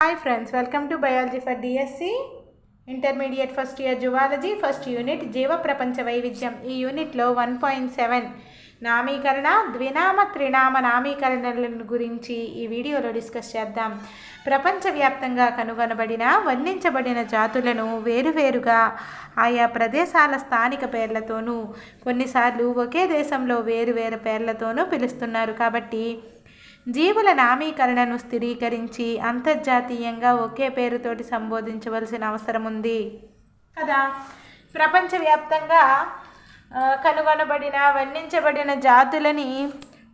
Hi friends welcome to biology for DSC intermediate first year zoology first unit జీవ ప్రపంచ వైవిధ్యం. ఈ యూనిట్లో వన్ పాయింట్ సెవెన్ నామీకరణ ద్వినామ త్రినామ నామీకరణలను గురించి ఈ వీడియోలో డిస్కస్ చేద్దాం. ప్రపంచవ్యాప్తంగా కనుగొనబడిన వర్ణించబడిన జాతులను వేరువేరుగా ఆయా ప్రదేశాల స్థానిక పేర్లతోనూ కొన్నిసార్లు ఒకే దేశంలో వేరువేరు పేర్లతోనూ పిలుస్తున్నారు. కాబట్టి జీవుల నామీకరణను స్థిరీకరించి అంతర్జాతీయంగా ఒకే పేరుతోటి సంబోధించవలసిన అవసరం ఉంది. కదా? ప్రపంచవ్యాప్తంగా కనుగొనబడిన వర్ణించబడిన జాతులని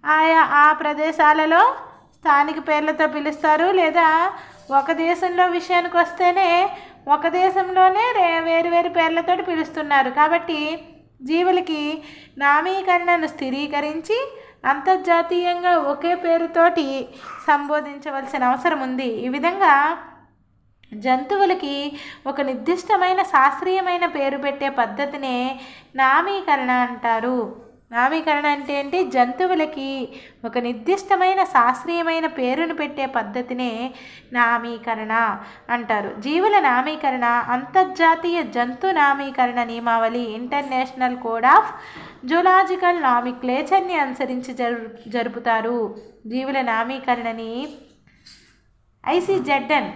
ఆయా ఆ ప్రదేశాలలో స్థానిక పేర్లతో పిలుస్తారు. లేదా ఒక దేశంలో విషయానికి వస్తేనే ఒక దేశంలోనే రే వేరు వేరు పేర్లతోటి పిలుస్తున్నారు. కాబట్టి జీవులకి నామీకరణను స్థిరీకరించి అంతర్జాతీయంగా ఒకే పేరుతోటి సంబోధించవలసిన అవసరం ఉంది. ఈ విధంగా జంతువులకి ఒక నిర్దిష్టమైన శాస్త్రీయమైన పేరు పెట్టే పద్ధతినే నామీకరణ అంటారు. నామీకరణ అంటే ఏంటి? జంతువులకి ఒక నిర్దిష్టమైన శాస్త్రీయమైన పేరును పెట్టే పద్ధతినే నామీకరణ అంటారు. జీవుల నామీకరణ అంతర్జాతీయ జంతు నామీకరణ నియమావళి ఇంటర్నేషనల్ కోడ్ ఆఫ్ జూలాజికల్ నామిక్లేచర్ని అనుసరించి జరు జరుపుతారు. జీవుల నామీకరణని ఐసీజెడ్ఎన్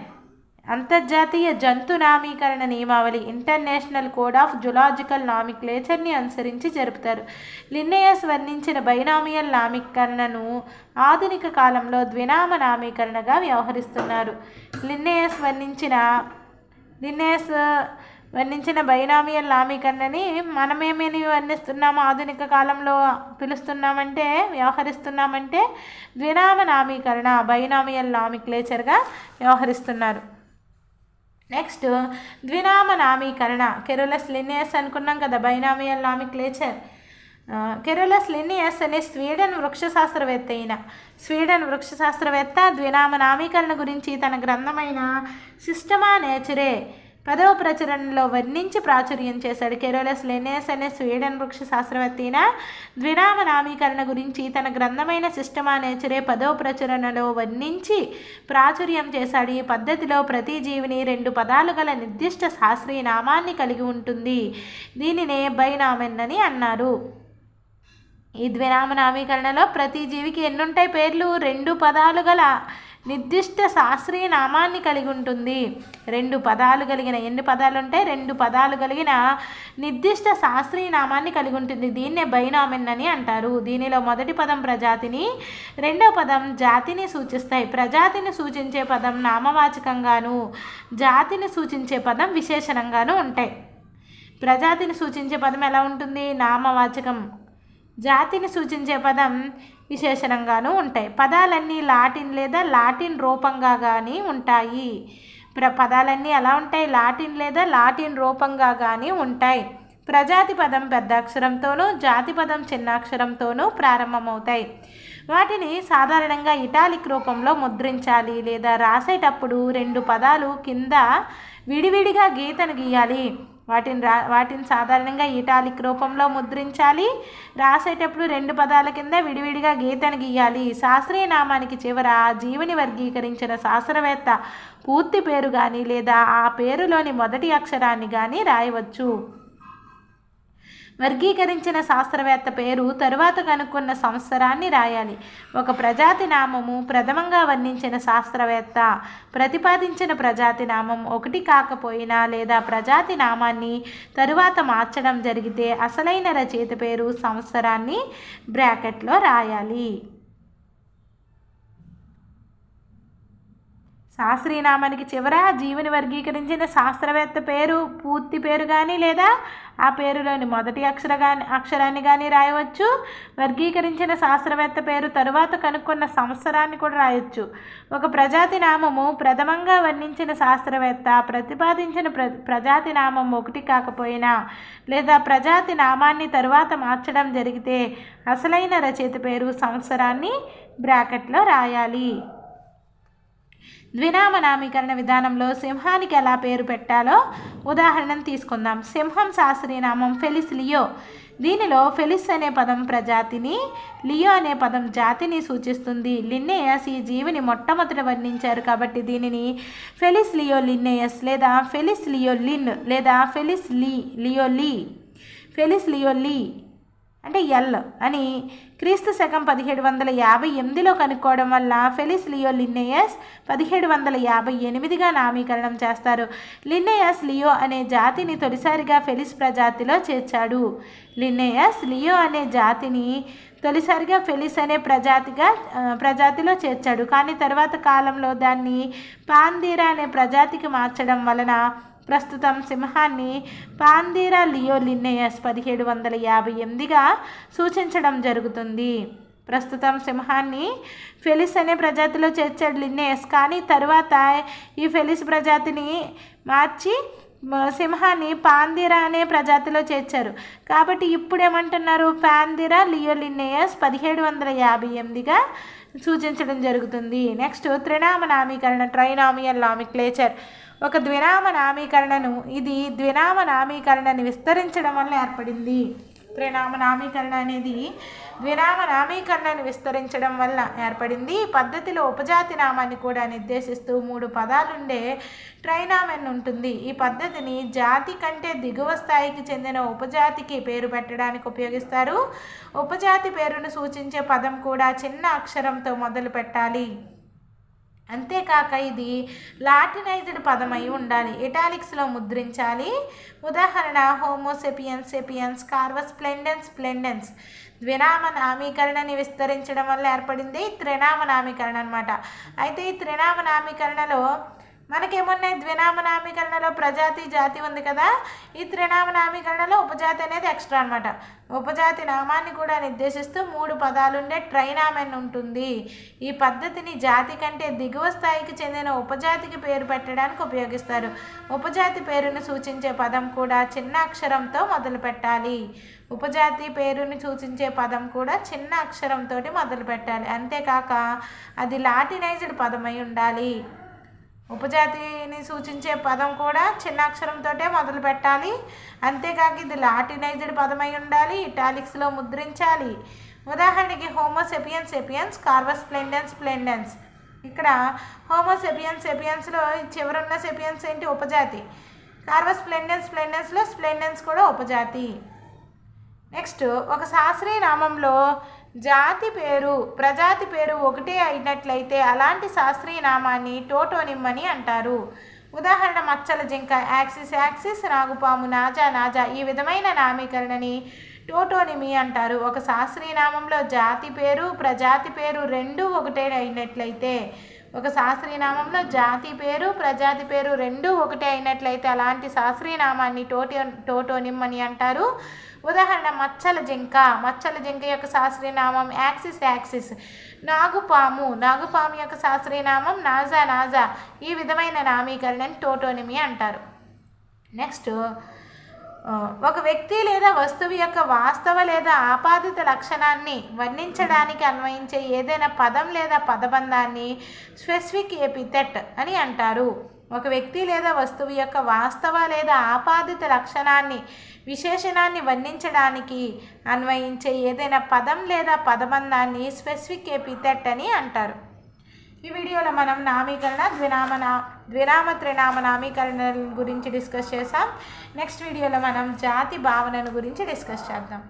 అంతర్జాతీయ జంతు నామీకరణ నియమావళి ఇంటర్నేషనల్ కోడ్ ఆఫ్ జులాజికల్ నామిక్లేచర్ని అనుసరించి జరుపుతారు. లిన్నయస్ వర్ణించిన బైనామియల్ నామీకరణను ఆధునిక కాలంలో ద్వినామ నామీకరణగా వ్యవహరిస్తున్నారు. లిన్నయస్ వర్ణించిన లిన్నయస్ వర్ణించిన బైనామియల్ నామీకరణని మనమేమేమి వర్ణిస్తున్నాము ఆధునిక కాలంలో పిలుస్తున్నామంటే వ్యవహరిస్తున్నామంటే ద్వినామ నామీకరణ బైనామియల్ నామిక్లేచర్గా వ్యవహరిస్తున్నారు. నెక్స్ట్ ద్వినామ నామీకరణ. కెరోలస్ లినియస్ అనుకున్నాం కదా బైనామియల్ నామిక్లేచర్ కెరోలస్ లినియస్ అనే స్వీడన్ వృక్షశాస్త్రవేత్త అయిన స్వీడన్ వృక్షశాస్త్రవేత్త ద్వినామ నామీకరణ గురించి తన గ్రంథమైన సిస్టమా నేచరే పదవ ప్రచురణలో వర్ణించి ప్రాచుర్యం చేశాడు కెరోలస్ లెనేస్ అనే స్వీడన్ వృక్ష శాస్త్రవేత్త ద్వినామ నామీకరణ గురించి తన గ్రంథమైన సిస్టమా నేచరే పదవ ప్రచురణలో వర్ణించి ప్రాచుర్యం చేశాడు. ఈ పద్ధతిలో ప్రతి జీవిని రెండు పదాలు గల నిర్దిష్ట శాస్త్రీయ నామాన్ని కలిగి ఉంటుంది. దీనినే బైనామెన్ అని అన్నారు. ఈ ద్వినామ నామీకరణలో ప్రతి జీవికి ఎన్నుంటాయి పేర్లు? రెండు పదాలు గల నిర్దిష్ట శాస్త్రీయ నామాన్ని కలిగి ఉంటుంది. రెండు పదాలు కలిగిన ఎన్ని పదాలు ఉంటాయి రెండు పదాలు కలిగిన నిర్దిష్ట శాస్త్రీయ నామాన్ని కలిగి ఉంటుంది. దీన్నే బైనామిన్ అని అంటారు. దీనిలో మొదటి పదం ప్రజాతిని రెండో పదం జాతిని సూచిస్తాయి. ప్రజాతిని సూచించే పదం నామవాచకంగాను జాతిని సూచించే పదం విశేషణంగాను ఉంటాయి. ప్రజాతిని సూచించే పదం ఎలా ఉంటుంది? నామవాచకం. జాతిని సూచించే పదం విశేషణంగాను ఉంటాయి. పదాలన్నీ లాటిన్ లేదా లాటిన్ రూపంగా కానీ ఉంటాయి. ప్ర పదాలన్నీ ఎలా ఉంటాయి? లాటిన్ లేదా లాటిన్ రూపంగా కానీ ఉంటాయి. ప్రజాతి పదం పెద్ద అక్షరంతోనూ జాతి పదం చిన్న అక్షరంతోనూ ప్రారంభమవుతాయి. వాటిని సాధారణంగా ఇటాలిక్ రూపంలో ముద్రించాలి లేదా రాసేటప్పుడు రెండు పదాలు కింద విడివిడిగా గీతను గీయాలి. వాటిని రా వాటిని సాధారణంగా ఇటాలిక్ రూపంలో ముద్రించాలి. రాసేటప్పుడు రెండు పదాల కింద విడివిడిగా గీతను గీయాలి. శాస్త్రీయ నామానికి చివర ఆ జీవిని వర్గీకరించిన శాస్త్రవేత్త పూర్తి పేరు కానీ లేదా ఆ పేరులోని మొదటి అక్షరాన్ని కానీ రాయవచ్చు. వర్గీకరించిన శాస్త్రవేత్త పేరు తరువాత కనుక్కున్న సంవత్సరాన్ని రాయాలి. ఒక ప్రజాతి నామము ప్రథమంగా వర్ణించిన శాస్త్రవేత్త ప్రతిపాదించిన ప్రజాతి నామం ఒకటి కాకపోయినా లేదా ప్రజాతి నామాన్ని తరువాత మార్చడం జరిగితే అసలైన రచయిత పేరు సంవత్సరాన్ని బ్రాకెట్లో రాయాలి. శాస్త్రీనామానికి చివర జీవిని వర్గీకరించిన శాస్త్రవేత్త పేరు పూర్తి పేరు కానీ లేదా ఆ పేరులోని మొదటి అక్షర కానీ అక్షరాన్ని కానీ రాయవచ్చు. వర్గీకరించిన శాస్త్రవేత్త పేరు తరువాత కనుక్కున్న సంవత్సరాన్ని కూడా రాయొచ్చు. ఒక ప్రజాతి నామము ప్రథమంగా వర్ణించిన శాస్త్రవేత్త ప్రతిపాదించిన ప్ర ప్రజాతి నామం ఒకటి కాకపోయినా లేదా ప్రజాతి నామాన్ని తరువాత మార్చడం జరిగితే అసలైన రచయిత పేరు సంవత్సరాన్ని బ్రాకెట్లో రాయాలి. ద్వినామ నామీకరణ విధానంలో సింహానికి ఎలా పేరు పెట్టాలో ఉదాహరణను తీసుకుందాం. సింహం శాస్త్రీయ నామం ఫెలిసిలియో దీనిలో ఫెలిస్ అనే పదం ప్రజాతిని లియో అనే పదం జాతిని సూచిస్తుంది. లిన్నేయస్ ఈ జీవిని మొట్టమొదట వర్ణించారు కాబట్టి దీనిని ఫెలిస్ లియో లిన్నేయస్ లేదా ఫెలిస్ లియో లిన్ లేదా ఫెలిస్ లీ లియో లీ. ఫెలిస్ లియో లీ. అంటే ఎల్ అని క్రీస్తు శకం పదిహేడు వందల యాభై ఎనిమిదిలో కనుక్కోవడం వల్ల ఫెలిస్ లియో లిన్నేయస్ పదిహేడు వందల యాభై ఎనిమిదిగా నామీకరణం చేస్తారు. లిన్నేయస్ లియో అనే జాతిని తొలిసారిగా ఫెలిస్ ప్రజాతిలో చేర్చాడు. లిన్నేయస్ లియో అనే జాతిని తొలిసారిగా ఫెలిస్ అనే ప్రజాతిగా ప్రజాతిలో చేర్చాడు. కానీ తర్వాత కాలంలో దాన్ని పాందీరా అనే ప్రజాతికి మార్చడం వలన ప్రస్తుతం సింహాన్ని పాందీరా లియో లిన్నేయస్ పదిహేడు వందల యాభై ఎనిమిదిగా సూచించడం జరుగుతుంది. ప్రస్తుతం సింహాన్ని ఫెలిస్ అనే ప్రజాతిలో చేర్చాడు లిన్నేయస్. కానీ తర్వాత ఈ ఫెలిస్ ప్రజాతిని మార్చి సింహాన్ని పాందిరా అనే ప్రజాతిలో చేర్చారు. కాబట్టి ఇప్పుడు ఏమంటున్నారు పాందిరా లియోలినేయస్ పదిహేడు వందల యాభై ఎనిమిదిగా సూచించడం జరుగుతుంది. నెక్స్ట్ త్రినామ నామీకరణ ట్రైనామియల్ నామిక్లేచర్. ఒక ద్వినామ నామీకరణను ఇది ద్వినామ నామీకరణని విస్తరించడం వల్ల ఏర్పడింది. త్రినామ నామీకరణ అనేది ద్వినామ నామీకరణను విస్తరించడం వల్ల ఏర్పడింది. ఈ పద్ధతిలో ఉపజాతి నామాన్ని కూడా నిర్దేశిస్తూ మూడు పదాలుండే ట్రైనామెన్ ఉంటుంది. ఈ పద్ధతిని జాతి కంటే దిగువ స్థాయికి చెందిన ఉపజాతికి పేరు పెట్టడానికి ఉపయోగిస్తారు. ఉపజాతి పేరును సూచించే పదం కూడా చిన్న అక్షరంతో మొదలు పెట్టాలి. అంతేకాక ఇది లాటినైజ్డ్ పదమై ఉండాలి. ఇటాలిక్స్లో ముద్రించాలి. ఉదాహరణ homo sapiens sapiens corvus splendens splendens. ద్వినామ నామీకరణని విస్తరించడం వల్ల ఏర్పడింది త్రినామ నామీకరణ అనమాట అయితే ఈ త్రినామ నామీకరణలో మనకేమున్నాయి? ద్వినామనామీకరణలో ప్రజాతి జాతి ఉంది కదా ఈ త్రినామనామీకరణలో ఉపజాతి అనేది ఎక్స్ట్రా అనమాట ఉపజాతి నామాన్ని కూడా నిర్దేశిస్తూ మూడు పదాలుండే ట్రైనామెన్ ఉంటుంది. ఈ పద్ధతిని జాతి కంటే దిగువ స్థాయికి చెందిన ఉపజాతికి పేరు పెట్టడానికి ఉపయోగిస్తారు. ఉపజాతి పేరును సూచించే పదం కూడా చిన్న అక్షరంతో మొదలు పెట్టాలి. ఉపజాతి పేరుని సూచించే పదం కూడా చిన్న అక్షరంతో మొదలు పెట్టాలి. అంతేకాక అది లాటినైజ్డ్ పదమై ఉండాలి. ఉపజాతిని సూచించే పదం కూడా చిన్న అక్షరంతోటే మొదలు పెట్టాలి. అంతేకాక ఇది లాటినైజ్డ్ పదమై ఉండాలి ఇటాలిక్స్లో ముద్రించాలి. ఉదాహరణకి homo sapiens sapiens corvus splendens splendens ఇక్కడ హోమోసెపియన్స్ సెపియన్స్లో చివరున్న సెపియన్స్ ఏంటి? ఉపజాతి. కార్వస్ ప్లెండెన్స్ ప్లెండెన్స్లో స్ప్లెండెన్స్ కూడా ఉపజాతి. నెక్స్ట్ ఒక శాస్త్రీయ నామంలో జాతి పేరు ప్రజాతి పేరు ఒకటే అయినట్లయితే అలాంటి శాస్త్రీయ నామాన్ని టోటోనిమ్ అని అంటారు. ఉదాహరణ మచ్చల జింక యాక్సిస్ యాక్సిస్ నాగుపాము నాజా నాజా ఈ విధమైన నామీకరణని టోటోనిమి అంటారు. ఒక శాస్త్రీయ నామంలో జాతి పేరు ప్రజాతి పేరు రెండు ఒకటే అయినట్లయితే ఒక శాస్త్రీనామంలో జాతి పేరు ప్రజాతి పేరు రెండు ఒకటే అయినట్లయితే అలాంటి శాస్త్రీయ నామాన్ని టోటో టోటోనిమ్ అని అంటారు. ఉదాహరణ మచ్చల జింక. మచ్చల జింక యొక్క శాస్త్రీనామం యాక్సిస్ యాక్సిస్. నాగుపాము. నాగుపాము యొక్క శాస్త్రీయ నామం నాజా నాజా. ఈ విధమైన నామీకరణని టోటోనిమి అంటారు. నెక్స్ట్ ఒక వ్యక్తి లేదా వస్తువు యొక్క వాస్తవ లేదా ఆపాదిత లక్షణాన్ని వర్ణించడానికి అన్వయించే ఏదైనా పదం లేదా పదబంధాన్ని స్పెసిఫిక్ ఎపిథెట్ అని అంటారు. ఒక వ్యక్తి లేదా వస్తువు యొక్క వాస్తవ లేదా ఆపాదిత లక్షణాన్ని విశేషణాన్ని వర్ణించడానికి అన్వయించే ఏదైనా పదం లేదా పదబంధాన్ని స్పెసిఫిక్ ఎపిథెట్ అని అంటారు. ఈ వీడియోలో మనం నామీకరణ ద్వినామ ద్వినామ త్రినామ నామీకరణల గురించి డిస్కస్ చేసాం నెక్స్ట్ వీడియోలో మనం జాతి భావనను గురించి డిస్కస్ చేద్దాం.